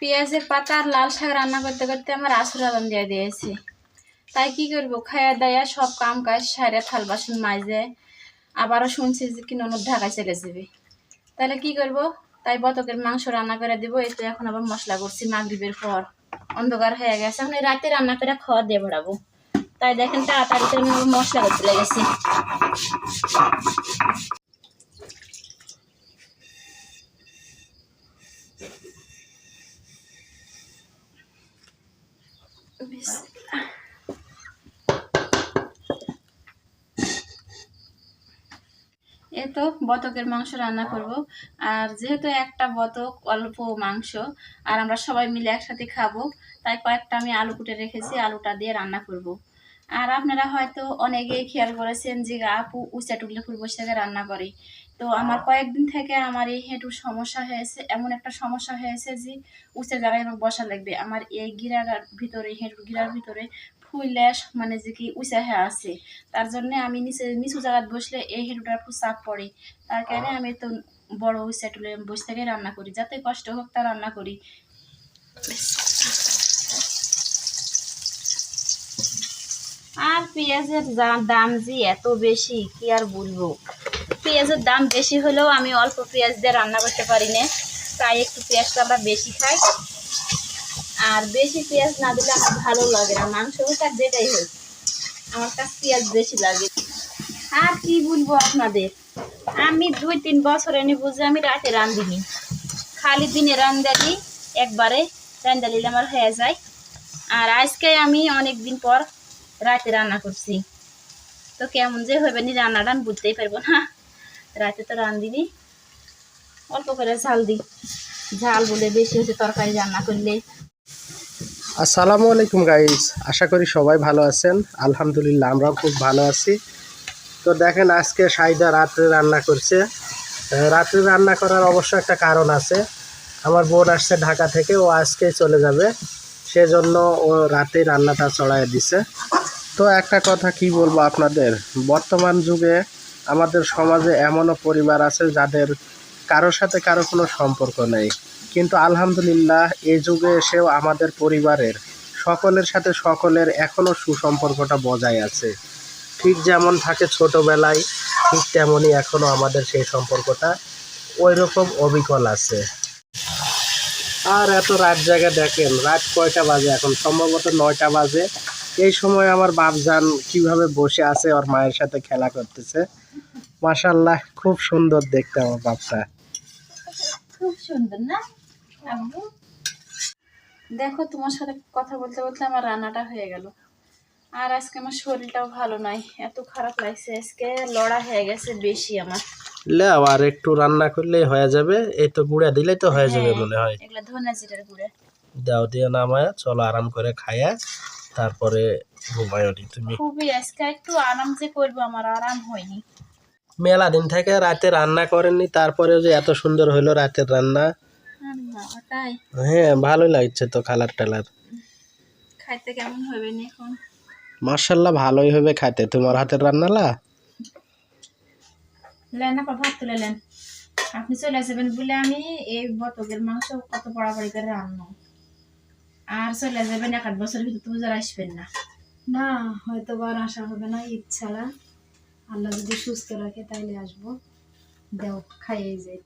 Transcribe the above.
পেঁয়াজের পাতা আর লাল শাক রান্না করতে করতে আমার আসর আদান দিয়ে দিয়েছে। তাই কি করব? খায়া দায়া সব কাম কাজ সারে থাল বাসন মাজে আবারও শুনছি যে কি ননদ ঢাকায় চলে যাবে। তাহলে কি করব? তাই বতকের মাংস রান্না করে দিব, এই তো এখন আবার মশলা করছি মাগরিবের পর। অন্ধকার হয়ে গেছে, এখন রাতে রান্না করে খাওয়া দিয়ে বেড়াবো। তাই দেখেন তাড়াতাড়ি মশলা করতে লেগেছি। এ তো বতকের মাংস রান্না করব আর যেহেতু একটা বতক, অল্প মাংস, আর আমরা সবাই মিলে একসাথে খাব, তাই কয়েকটা আমি আলু কুটে রেখেছি, আলুটা দিয়ে রান্না করব। আর আপনারা হয়তো অনেকেই খেয়াল করেছেন যে আপু উচা টুকলে ফুল বসে রান্না করে তো আমার কয়েকদিন থেকে আমার এই হেঁটুর সমস্যা হয়েছে, এমন একটা সমস্যা হয়েছে যে উঁচা জায়গায় আমার বসা লাগবে। আমার এই গিরার ভিতরে, হেঁটুর গিরার ভিতরে ফুলে মানে যে কি উঁচা হয়ে আছে। তার জন্য আমি নিচে, নিচু জায়গায় বসলে এই হেঁটুটার একটু চাপ পড়ে। তার কারণে আমি তো বড় উঁচা টুলে বসে থেকে রান্না করি, যাতে কষ্ট হোক তা রান্না করি। আর পেঁয়াজের দাম যে এত বেশি, কি আর বলব? পেঁয়াজের দাম বেশি হলেও আমি অল্প পেঁয়াজ দিয়ে রান্না করতে পারি না তাই একটু পেঁয়াজটা আমরা বেশি খাই। আর বেশি পেঁয়াজ না দিলে আমার ভালো লাগে না। মাংস হোক যেটাই হোক, আমার কাছে পেঁয়াজ বেশি লাগে। আর কি বলব আপনাদের? আমি দুই তিন বছর এনে বুঝে আমি রাতে রান্ধিনি। খালি দিনে রান্দালি একবারে রান্দালিলে আমার হয়ে যায়। আর আজকে আমি অনেক দিন পর রাতে রান্না করছি। তো কেমন যে হবে নি রান্নাটা আমি বুঝতেই পারব না। রাতে তো রান্ধিনি অল্প করে ঝাল দিই। ঝাল বলে বেশি হচ্ছে তরকারি রান্না করলে। আসসালামু আলাইকুম গাইস আশা করি সবাই ভালো আছেন। আলহামদুলিল্লাহ, আমরাও খুব ভালো আছি। তো দেখেন আজকে সাইদা রাত্রে রান্না করছে। রাত্রে রান্না করার অবশ্য একটা কারণ আছে। আমার বোন আসছে ঢাকা থেকে, ও আজকে চলে যাবে। সেজন্য ও রাতে রান্নাটা চড়াই দিছে। তো একটা কথা কি বলব আপনাদের? বর্তমান যুগে আমাদের সমাজে এমনও পরিবার আছে যাদের কারোর সাথে কারও কোনো সম্পর্ক নেই। কিন্তু আলহামদুলিল্লাহ এই যুগে এসেও আমাদের পরিবারের সকলের সাথে সকলের এখনও সুসম্পর্কটা বজায় আছে। ঠিক যেমন থাকে ছোটবেলায়, ঠিক তেমনই এখনও আমাদের সেই সম্পর্কটা ওই রকম অবিকল আছে। আর এত রাত জায়গা দেখেন, রাত কয়টা বাজে এখন? সম্ভবত নয়টা বাজে। এই সময় আমার বাপজান কীভাবে বসে আছে, ওর মায়ের সাথে খেলা করতেছে। মাশাল্লাহ খুব সুন্দর দেখতে আমার বাপটা। খুব সুন্দর না? দেখো তোমার সাথে কথা বলতে বলতে আমার রান্নাটা হয়ে গেল। আর আজকে আমার শরীরটাও ভালো নাই এত খারাপ লাগছে। আজকে লড়া হয়ে গেছে বেশি আমার। লেও আর একটু রান্না করলেই হয়ে যাবে এই তো গুঁড়া দিলে তো হয়ে যাবে হ্যাঁ, মনে হয়। এগুলা ধনে জিরের গুঁড়ে। দাও দিয়ে নামায় চলো আরাম করে খায়া। তারপরে ঘুমায় তুমি। খুবই আজকে একটু আরাম যে করব আমার আরাম হয়নি। মেলা দিন থেকে রাতে রান্না করেননি তারপরে যে এত সুন্দর হলো রাতের রান্না। আর হ্যাঁ ভালোই লাগছে তো কালার টালার। খাইতে কেমন হবে এখন? মার্শাল্লাহ ভালোই হবে খাইতে। তোমার হাতের রান্নালা? লেন না ভাত তুলে নেন আপনি চলে যাবেন বলে আমি এই বতকের মাংস কত পড়াপড়ি করে রান্না। আর চলে যাবেন এক আধ বছর ভিতরে তো বুঝার আসবেন না। না হয়তো বার আসা হবে না ঈদ ছাড়া আল্লাহ যদি সুস্থ রাখে তাইলে আসব। দেও খাইয়ে যাই।